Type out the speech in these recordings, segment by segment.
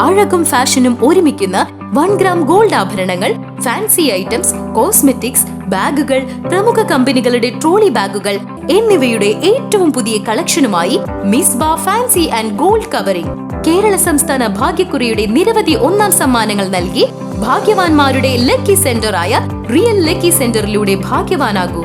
അഴകും ഫാഷനും ഒരുമിക്കുന്ന one gram gold ആഭരണങ്ങൾ ഫാൻസി ഐറ്റംസ് കോസ്മെറ്റിക്സ് ബാഗുകൾ പ്രമുഖ കമ്പനികളുടെ ട്രോളി ബാഗുകൾ എന്നിവയുടെ ഏറ്റവും പുതിയ കളക്ഷനുമായി മിസ് ബാ fancy and gold covering. Kerala സംസ്ഥാന ഭാഗ്യക്കുറിയുടെ നിരവധി ഒന്നാം സമ്മാനങ്ങൾ നൽകി ഭാഗ്യവാന്മാരുടെ ലക്കി സെന്ററായ റിയൽ ലക്കി സെന്ററിലൂടെ ഭാഗ്യവാനാകൂ.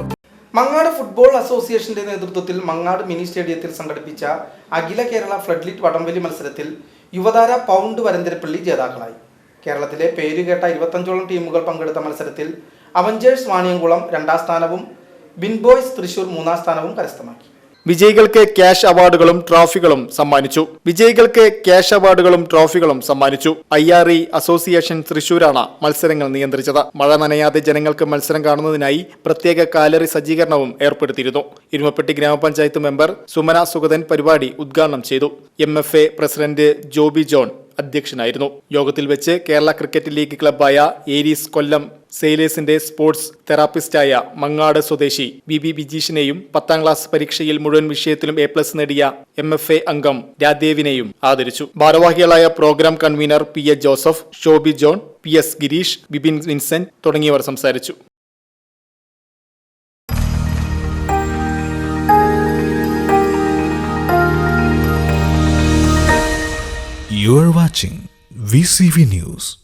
മങ്ങാട് ഫുട്ബോൾ അസോസിയേഷന്റെ നേതൃത്വത്തിൽ മങ്ങാട് മിനി സ്റ്റേഡിയത്തിൽ സംഘടിപ്പിച്ച അഖില കേരള ഫ്ലഡ്ലിറ്റ് വടംവലി മത്സരത്തിൽ യുവതാര പൗണ്ട് വരന്തിരപ്പള്ളി ജേതാക്കളായി. കേരളത്തിലെ പേരുകേട്ട ഇരുപത്തഞ്ചോളം ടീമുകൾ പങ്കെടുത്ത മത്സരത്തിൽ അവഞ്ചേഴ്സ് വാണിയംകുളം രണ്ടാം സ്ഥാനവും ബിൻബോയ്സ് തൃശൂർ മൂന്നാം സ്ഥാനവും കരസ്ഥമാക്കി. വിജയികൾക്ക് ക്യാഷ് അവാർഡുകളും ട്രോഫികളും സമ്മാനിച്ചു. വിജയികൾക്ക് ക്യാഷ് അവാർഡുകളും ട്രോഫികളും സമ്മാനിച്ചു. ഐ ആർ ഇ അസോസിയേഷൻ തൃശൂരാണ് മത്സരങ്ങൾ നിയന്ത്രിച്ചത്. മഴ നനയാതെ ജനങ്ങൾക്ക് മത്സരം കാണുന്നതിനായി പ്രത്യേക കാലറി സജ്ജീകരണവും ഏർപ്പെടുത്തിയിരുന്നു. ഇരുമപ്പെട്ടി ഗ്രാമപഞ്ചായത്ത് മെമ്പർ സുമന സുഗതൻ പരിപാടി ഉദ്ഘാടനം ചെയ്തു. M F A president Joby John അധ്യക്ഷനായിരുന്നു. യോഗത്തിൽ വെച്ച് കേരള ക്രിക്കറ്റ് ലീഗ് ക്ലബ്ബായ ഏരീസ് കൊല്ലം സെയിലേഴ്സിന്റെ സ്പോർട്സ് തെറാപ്പിസ്റ്റായ മങ്ങാട് സ്വദേശി ബി ബി ബിജീഷിനെയും പത്താം ക്ലാസ് പരീക്ഷയിൽ മുഴുവൻ വിഷയത്തിലും എ പ്ലസ് നേടിയ എം എഫ് എ അംഗം രാദേവിനെയും ആദരിച്ചു ഭാരവാഹികളായ programme convener P A Joseph Shoby John P S Girish Bipin Vincent തുടങ്ങിയവർ സംസാരിച്ചു You are watching VCV News.